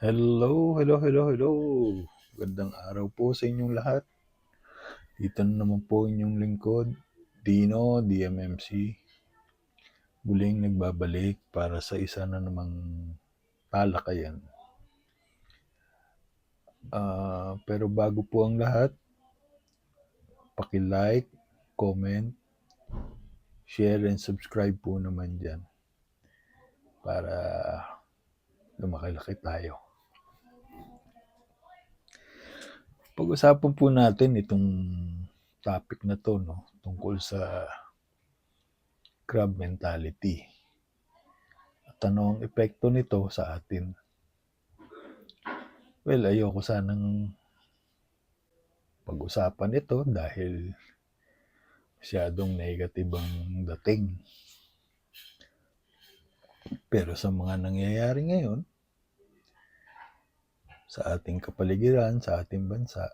Hello, hello, hello, hello. Magandang araw po sa inyong lahat. Dito na naman po inyong lingkod, Dino, DMMC. Muling nagbabalik para sa isa na namang talakayan. Ah, pero bago po ang lahat, paki-like, comment, share, and subscribe po naman dyan para lumaki-laki tayo. Pag-usapan po natin itong topic na to no, tungkol sa crab mentality. At ano ang epekto nito sa atin? Well, ayoko sanang pag-usapan ito dahil masyadong negative ang dating. Pero sa mga nangyayari ngayon, sa ating kapaligiran, sa ating bansa,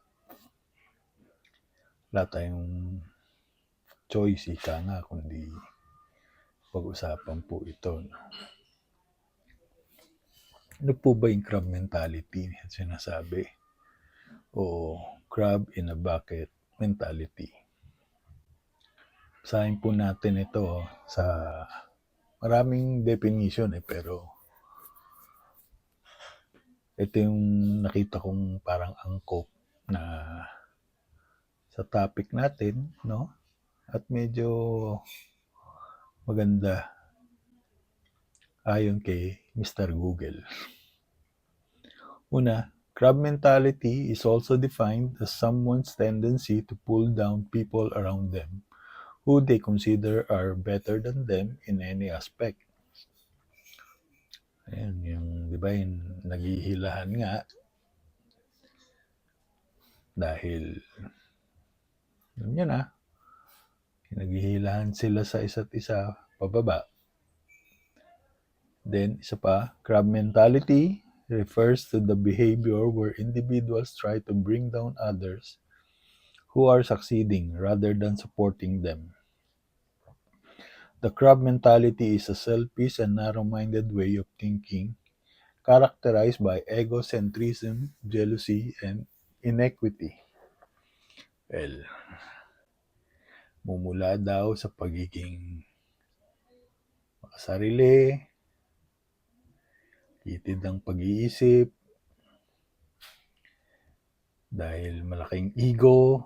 wala tayong choice, ika nga, kundi pag-usapan po ito. No? Ano po ba yung crab mentality na sinasabi? O crab in a bucket mentality? Sahin po natin ito oh, sa maraming definition eh, pero ito yung nakita kong parang angkop na sa topic natin, no? At medyo maganda ayon kay Mr. Google. Una, crab mentality is also defined as someone's tendency to pull down people around them who they consider are better than them in any aspect. Ayan, yung, di ba, yung naghihilahan nga dahil, yun yun ah, naghihilahan sila sa isa't isa pababa. Then, isa pa, crab mentality refers to the behavior where individuals try to bring down others who are succeeding rather than supporting them. The crab mentality is a selfish and narrow-minded way of thinking characterized by egocentrism, jealousy, and inequity. Well, mumula daw sa pagiging makasarili, kitid ang pag-iisip, dahil malaking ego,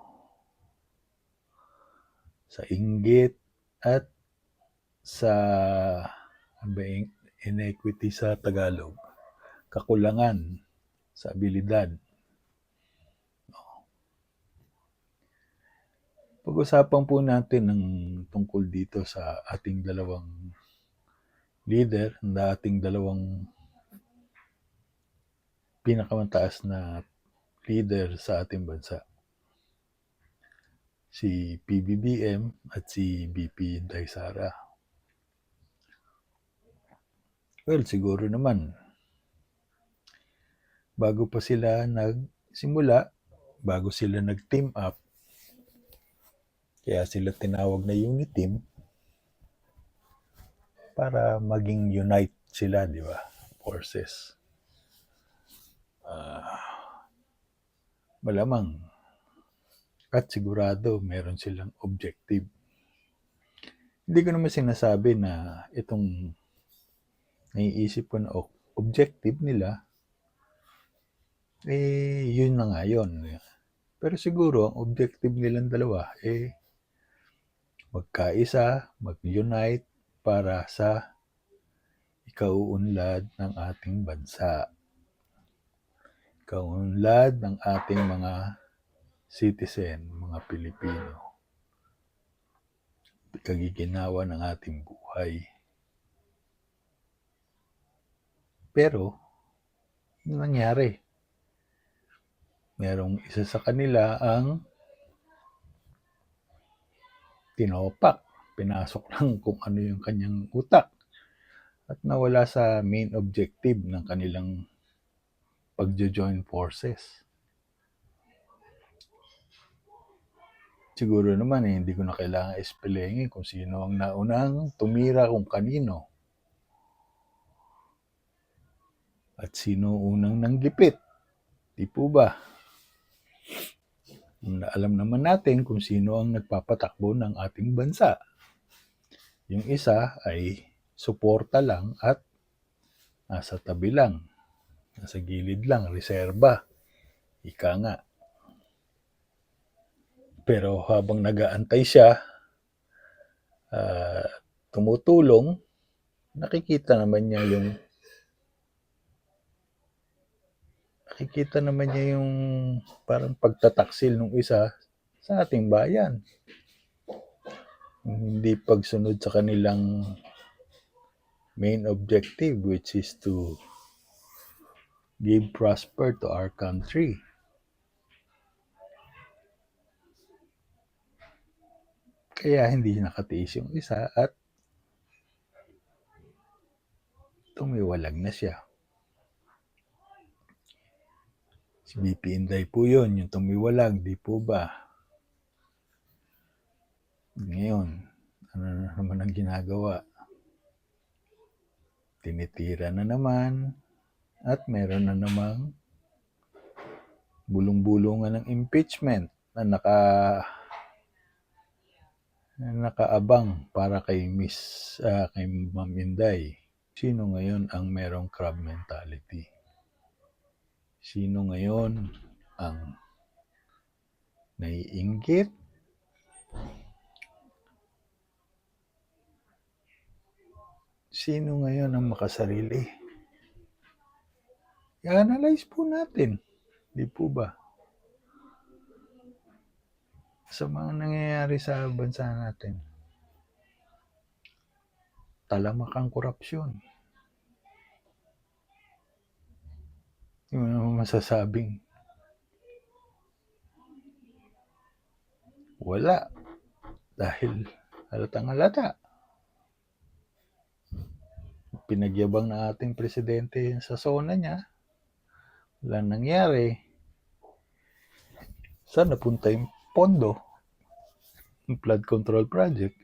sa inggit, at sa ano inequity sa Tagalog, kakulangan sa abilidad. Pag-usapan po natin ng tungkol dito sa ating dalawang leader, na ating dalawang pinakamataas na leader sa ating bansa. Si PBBM at si BP Daisara. Well, siguro naman, bago pa sila nagsimula, bago sila nag-team up, kaya sila tinawag na unit team para maging unite sila, di ba? Forces. Ah, malamang at sigurado meron silang objective. Hindi ko naman sinasabi na itong naiisip ko na o- objective nila, eh, yun na nga yun. Pero siguro, ang objective nilang dalawa, eh, magkaisa, mag-unite para sa ikauunlad ng ating bansa. Ikauunlad ng ating mga citizen, mga Pilipino. Kagiginawa ng ating buhay. Pero, ano nangyari? Merong isa sa kanila ang tinopak. Pinasok lang kung ano yung kanyang utak. At nawala sa main objective ng kanilang pagjo-join forces. Siguro naman eh, hindi ko na kailangan ispelengin kung sino ang naunang tumira kung kanino. At sino unang nanggipit? Di po ba? Alam naman natin kung sino ang nagpapatakbo ng ating bansa. Yung isa ay suporta lang at nasa tabi lang. Nasa gilid lang, reserba. Ika nga. Pero habang nagaantay siya, ah, tumutulong, nakikita naman niya yung nakikita naman niya yung parang pagtataksil ng isa sa ating bayan. Hindi pagsunod sa kanilang main objective which is to give prosper to our country. Kaya hindi nakatiis yung isa at tumiwalag na siya. Si BP Inday po yun, yung tumiwalag, di po ba? Ngayon, ano na naman ang ginagawa? Tinitira na naman at meron na namang bulong-bulungan ng impeachment na naka na nakaabang para kay Miss ah, kay Ma'am Inday. Sino ngayon ang merong crab mentality? Sino ngayon ang naiinggit? Sino ngayon ang makasarili? I-analyze po natin. Di po ba? Sa mga nangyayari sa bansa natin. Talamak ang korupsyon. Hindi mo naman masasabing wala. Dahil halatang halata. Pinagyabang na ating presidente sa zona niya. Wala nangyari. Saan napunta yung pondo? Yung flood control project.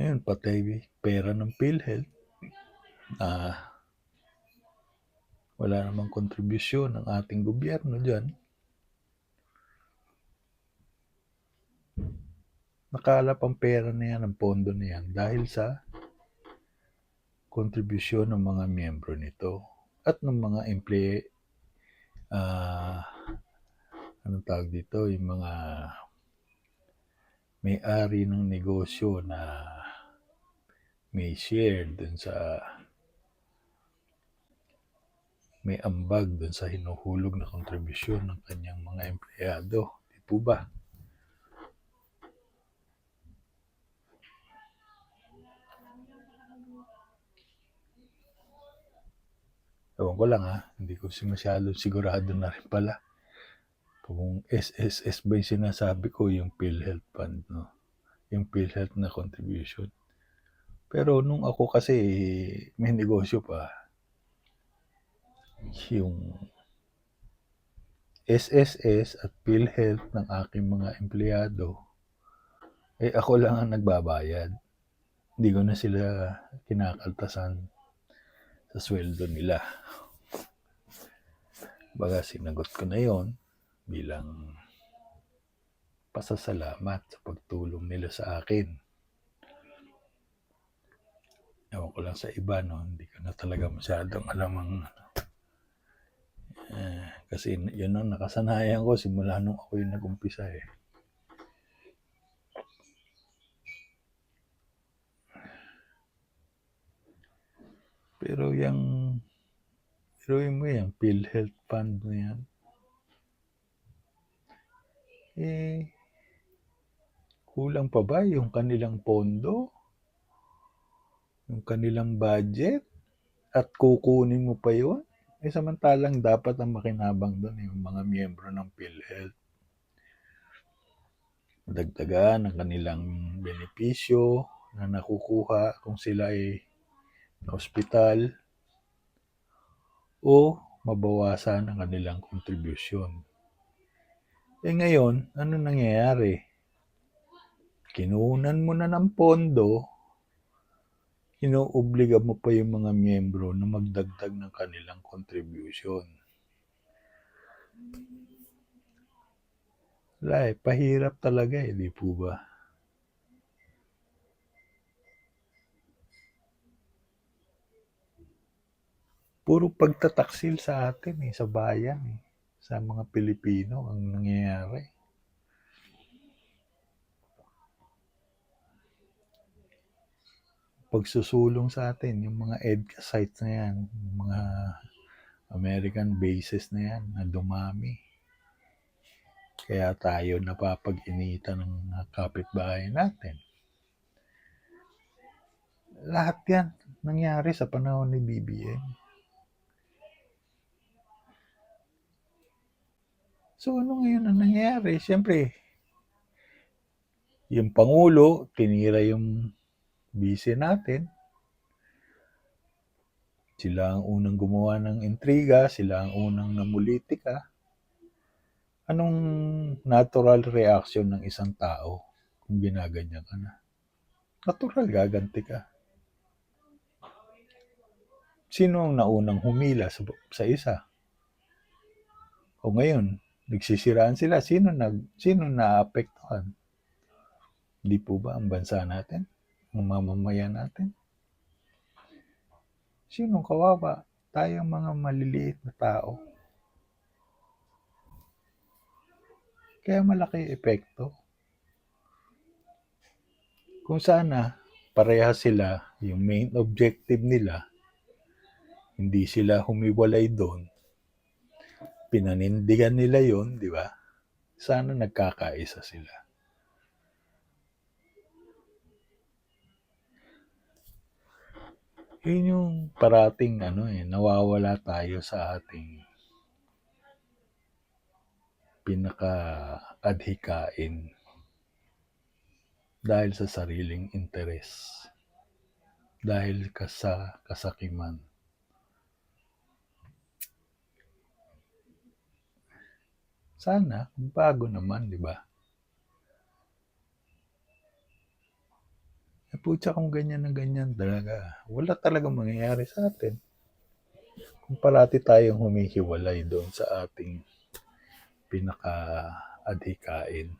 Ayun, patay pera ng PhilHealth. Ah, wala namang kontribusyon ng ating gobyerno dyan. Nakalap ang pera na yan, ang pondo na yan, dahil sa kontribusyon ng mga miyembro nito at ng mga empley ah anong tawag dito, yung mga may-ari ng negosyo na may share dun sa may ambag dun sa hinuhulog na kontribusyon ng kanyang mga empleyado. Di po ba? Ewan ko lang ha, hindi ko si masyado sigurado na rin pala. Kung SSS ba yung sinasabi ko, yung PhilHealth Fund, no? Yung PhilHealth na contribution. Pero nung ako kasi may negosyo pa, yung SSS at PhilHealth ng aking mga empleyado, eh ako lang ang nagbabayad. Hindi ko na sila kinakaltasan sa sweldo nila. Baga sinagot ko na yon bilang pasasalamat sa pagtulong nila sa akin. Ewan ko lang sa iba, no? Hindi ko na talaga masyadong alam ang eh, kasi yun ang nakasanayan ko simula nung ako yung nag-umpisa eh. Pero yung pero mo yan, PhilHealth Fund na yan. Eh, kulang pa ba yung kanilang pondo? Yung kanilang budget? At kukunin mo pa yun? Eh, samantalang dapat ang makinabang doon yung mga miyembro ng PhilHealth. Dagdagan ang kanilang benepisyo na nakukuha kung sila ay na ospital o mabawasan ang kanilang kontribusyon. Eh ngayon, ano nangyayari? Kinunan mo na ng pondo, Inoobliga mo pa yung mga miyembro na magdagdag ng kanilang contribution. Wala eh, pahirap talaga eh, di po ba? Puro pagtataksil sa atin eh, sa bayan eh, sa mga Pilipino ang nangyayari. Pagsusulong sa atin, yung mga EDCA sites na yan, mga American bases na yan, na dumami. Kaya tayo napapag-initan ng kapitbahay natin. Lahat yan nangyari sa panahon ni BBM. So ano ngayon ang nangyayari? Siyempre, yung Pangulo, tinira yung bise natin. Sila ang unang gumawa ng intriga, sila ang unang namulitika. Anong natural reaction ng isang tao kung ginaganyan ka na? Natural, gaganti ka. Sino ang naunang humila sa, sa isa? O ngayon, nagsisiraan sila. Sino, nag, sino naapektuhan? Di po ba ang bansa natin? Ang mamamayan natin? Sinong kawawa? Tayong mga maliliit na tao. Kaya malaki epekto. Kung sana pareha sila, yung main objective nila, hindi sila humiwalay doon, pinanindigan nila yon di ba? Sana nagkakaisa sila. Yun yung parating ano eh, nawawala tayo sa ating pinaka-adhikain dahil sa sariling interes. Dahil ka sa kasakiman. Sana, bago naman, di ba? Putya kung ganyan na ganyan talaga. Wala talaga mangyayari sa atin. Kung parati tayong humihiwalay doon sa ating pinaka-adhikain.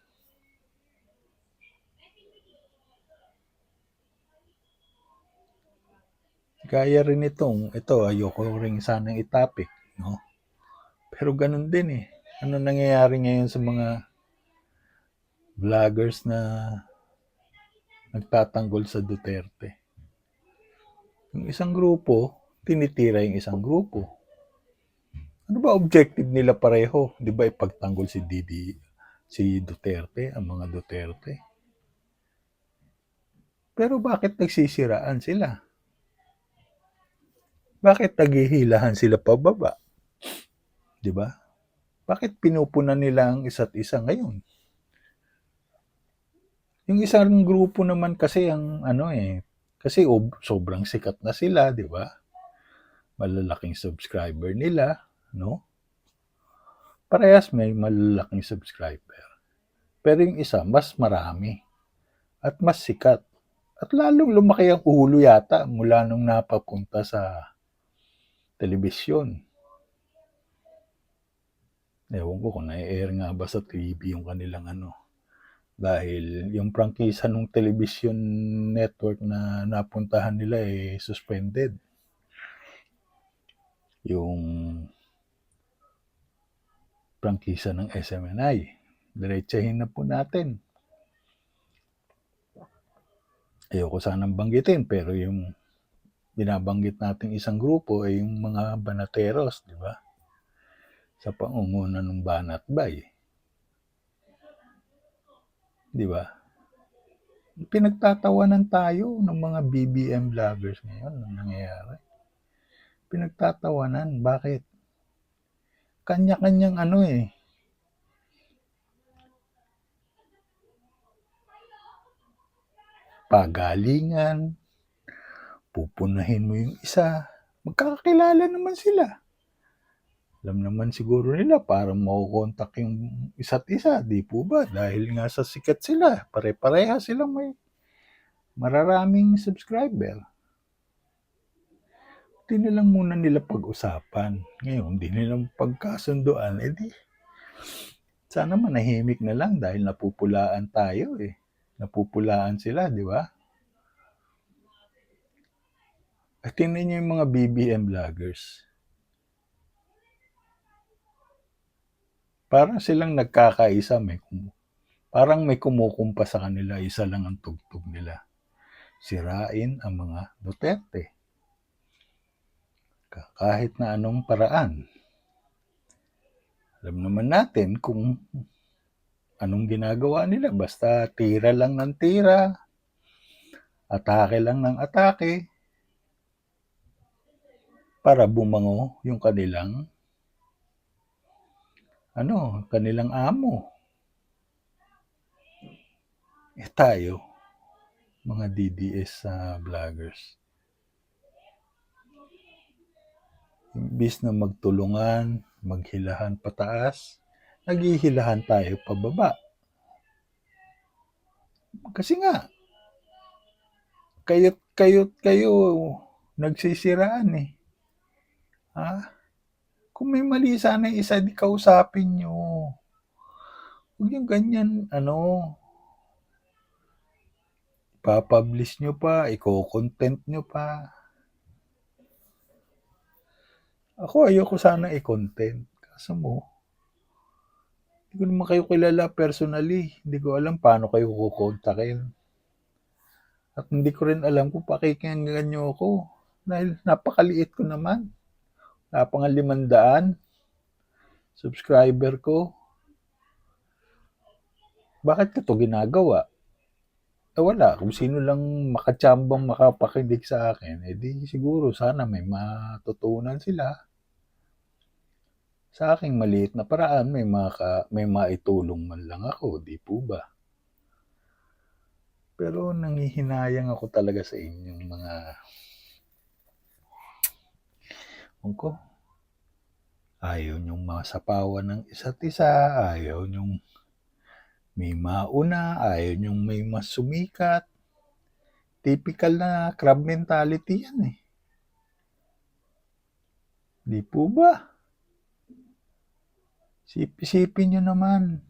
Gaya rin itong, ito, ayoko rin sanang itapik, no? Pero ganun din eh. Ano nangyayari ngayon sa mga vloggers na nagtatanggol sa Duterte? Yung isang grupo, tinitira yung isang grupo. Ano ba objective nila pareho? Di ba ipagtanggol si Didi, si Duterte, ang mga Duterte? Pero bakit nagsisiraan sila? Bakit naghihilahan sila pababa? Di ba? Bakit pinupunan nila ang isa't isa ngayon? Yung isang grupo naman kasi ang ano eh, kasi ob- sobrang sikat na sila, di ba? Malalaking subscriber nila, no? Parehas may malalaking subscriber. Pero yung isa, mas marami. At mas sikat. At lalong lumaki ang ulo yata mula nung napapunta sa telebisyon. Ewan ko kung na-air nga ba sa TV yung kanilang ano. Dahil yung prangkisa ng television network na napuntahan nila eh suspended. Yung prangkisa ng SMNI. Diretsahin na po natin. Ayoko sanang banggitin pero yung binabanggit nating isang grupo ay yung mga banateros, di ba? Sa pangunguna ng Banat Bay. Di ba? Pinagtatawanan tayo ng mga BBM vloggers ngayon ang nangyayari. Pinagtatawanan. Bakit? Kanya-kanyang ano eh. Pagalingan, pupunahin mo yung isa, magkakakilala naman sila. Alam naman siguro nila para makukontak yung isa't isa, di po ba? Dahil nga sa sikat sila, pare-pareha silang may mararaming subscriber. Di na lang muna nila pag-usapan. Ngayon, di nila pagkasunduan, edi sana manahimik na lang dahil napupulaan tayo eh. Napupulaan sila, di ba? At tingnan niyo yung mga BBM vloggers. Parang silang nagkakaisa, may kum- parang may kumukumpa sa kanila, isa lang ang tugtog nila. Sirain ang mga Duterte. Ka- Kahit na anong paraan. Alam naman natin kung anong ginagawa nila. Basta tira lang ng tira, atake lang ng atake, para bumango yung kanilang ano, kanilang amo. Eh tayo, mga DDS sa vloggers. Imbis na magtulungan, maghilahan pataas, naghihilahan tayo pababa. Kasi nga, kayo't kayo't kayo nagsisiraan eh. Ha? Kung may mali sana isa, di kausapin nyo. Huwag yung ganyan, ano, ipapublish nyo pa, i-content nyo pa. Ako, ayoko sana i-content. Kaso mo, hindi ko naman kayo kilala personally. Hindi ko alam paano kayo kukontakin. At hindi ko rin alam kung pakikinggan nyo ako. Dahil napakaliit ko naman. Wala pa nga limandaan subscriber ko. Bakit ko to ginagawa? Eh wala, kung sino lang makatsambang makapakinig sa akin, eh di siguro sana may matutunan sila. Sa aking maliit na paraan, may, maka, may maitulong man lang ako, di po ba? Pero nangihinayang ako talaga sa inyong mga ko. Ayaw niyong masapawan ng isa't isa, ayaw niyong may mauna, ayaw niyong may mas sumikat. Typical na crab mentality yan eh. Di po ba? Sip-isipin niyo naman.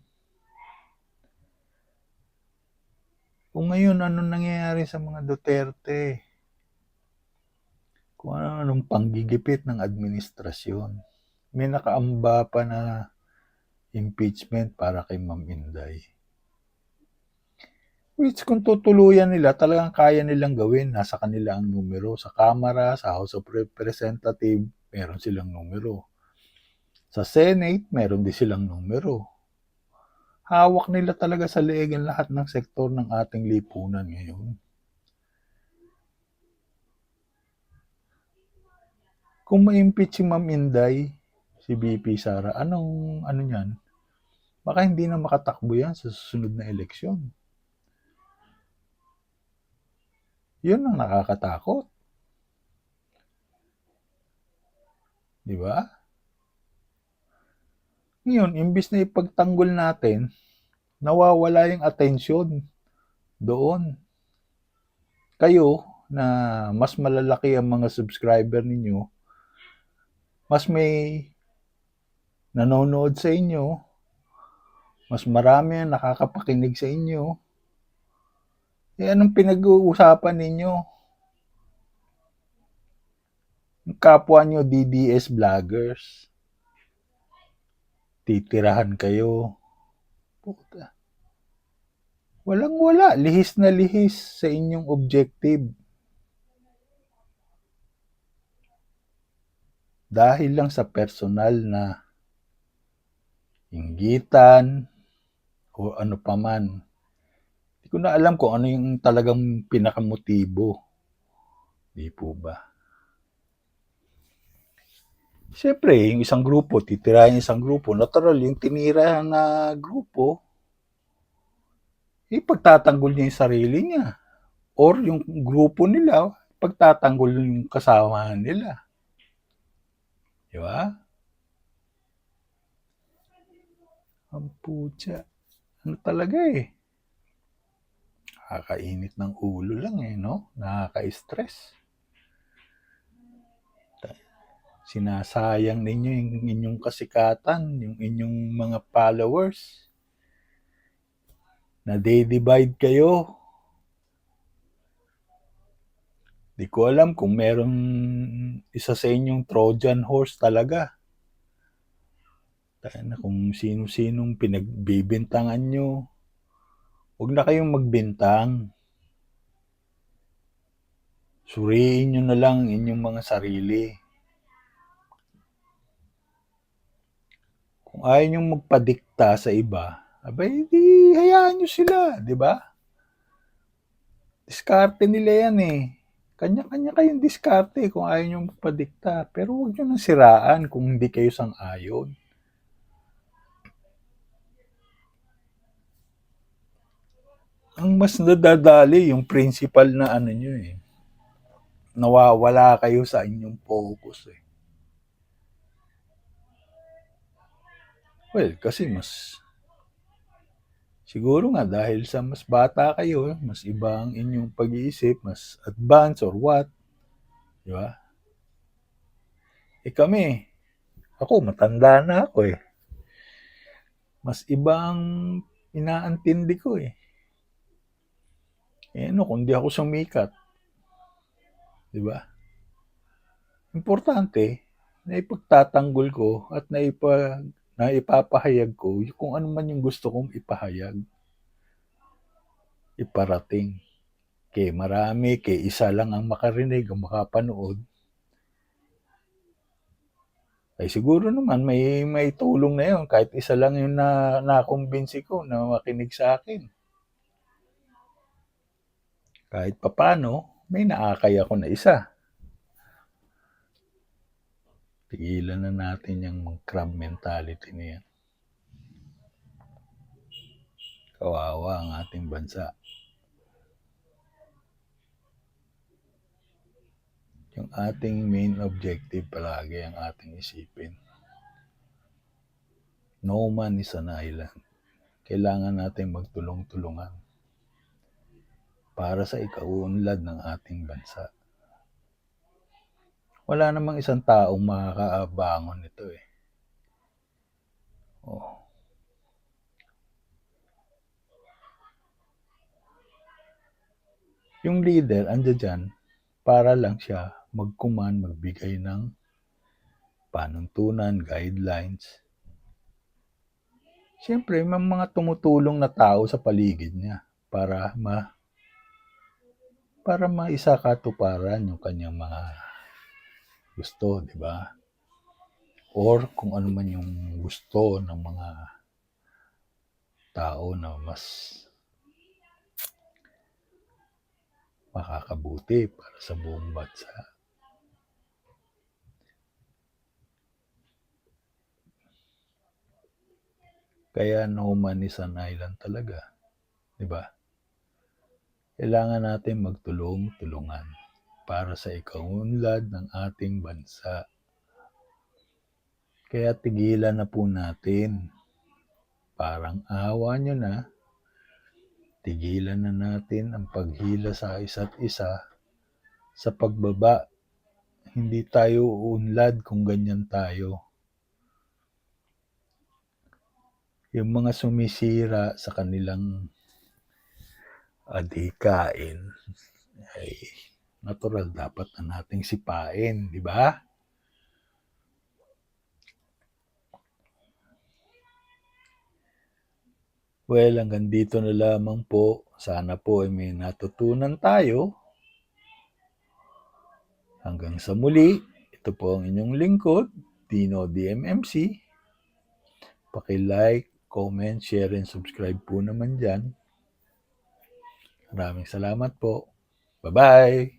Kung ngayon, ano nangyayari sa mga Duterte? Kung ano anong panggigipit ng administrasyon. May nakaamba pa na impeachment para kay Ma'am Inday. Which kung tutuluyan nila, talagang kaya nilang gawin. Nasa kanila ang numero. Sa Kamara, sa House of Representative, meron silang numero. Sa Senate, meron din silang numero. Hawak nila talaga sa leeg ang lahat ng sektor ng ating lipunan ngayon. Kung ma-impeach si Ma'am Inday, si BP Sara, anong ano niyan? Baka hindi na makatakbo yan sa susunod na eleksyon. Yun ang nakakatakot. Di ba? Ngayon, imbis na ipagtanggol natin, nawawala yung atensyon doon. Kayo, na mas malalaki ang mga subscriber ninyo, mas may nanonood sa inyo, mas marami ang nakakapakinig sa inyo, eh anong pinag-uusapan ninyo? Yung kapwa nyo DDS vloggers. Titirahan kayo. Puta. Walang wala. Lihis na lihis sa inyong objective. Dahil lang sa personal na inggitan o ano paman. Hindi ko na alam kung ano yung talagang pinakamotibo. Di po ba? Siyempre, yung isang grupo, titirahin yung isang grupo. Natural, yung tinira na grupo, ipagtatanggol niya yung sarili niya. Or yung grupo nila, pagtatanggol yung kasamahan nila. Di ba? Ang putya. Ano talaga eh. Nakakainit ng ulo lang eh, no? Nakaka-stress. Sinasayang ninyo yung inyong kasikatan, yung inyong mga followers. Nade-divide kayo. Di ko alam kung meron isa sa inyong Trojan horse talaga. Tayo na kung sino-sinong pinagbibintangan nyo. Huwag na kayong magbintang. Suriin nyo na lang inyong mga sarili. Kung ayaw nyo magpadikta sa iba, abay, di hayaan nyo sila, di ba? Diskarte nila yan eh. Kanya-kanya kayong diskarte kung ayaw nyo magpadikta. Pero huwag nyo nang siraan kung hindi kayo sang-ayon. Ang mas nadadali yung principal na ano nyo eh. Nawawala kayo sa inyong focus eh. Well, kasi mas siguro nga dahil sa mas bata kayo, mas iba ang inyong pag-iisip, mas advanced or what. Di ba? Eh kami, ako matanda na ako eh. Mas iba ang inaantindi ko eh. Eh ano, kung di ako sumikat. Di ba? Importante, na ipagtatanggol ko at naipag na ipapahayag ko kung ano man yung gusto kong ipahayag. Iparating. Kay marami, kay isa lang ang makarinig, ang makapanood. Ay siguro naman may may tulong na yun kahit isa lang yung na nakumbinsi ko na makinig sa akin. Kahit papano, may naakay ako na isa. Tigilan na natin yung crab mentality na. Kawawa ang ating bansa. Yung ating main objective palagi ang ating isipin. No man is an island. Kailangan natin magtulong-tulungan para sa ikaunlad ng ating bansa wala namang isang taong makakabangon nito eh. Oh. Yung leader, andyan dyan, para lang siya magkuman, magbigay ng panuntunan, guidelines. Siyempre, may mga tumutulong na tao sa paligid niya para ma para maisakatuparan yung kanyang mga gusto, di ba? Or kung ano man yung gusto ng mga tao na mas makakabuti para sa buong bansa. Kaya no man is an island talaga. Di ba? Kailangan natin magtulong-tulungan para sa ikaunlad ng ating bansa. Kaya tigilan na po natin. Parang awa nyo na. Tigilan na natin ang paghila sa isa't isa sa pagbaba. Hindi tayo uunlad kung ganyan tayo. Yung mga sumisira sa kanilang adhikain ay natural dapat na nating sipain, di ba? Well, hanggang dito na lamang po. Sana po ay may natutunan tayo. Hanggang sa muli, ito po ang inyong lingkod, Dino DMMC. Paki-like, comment, share, and subscribe po naman dyan. Maraming salamat po. Bye-bye!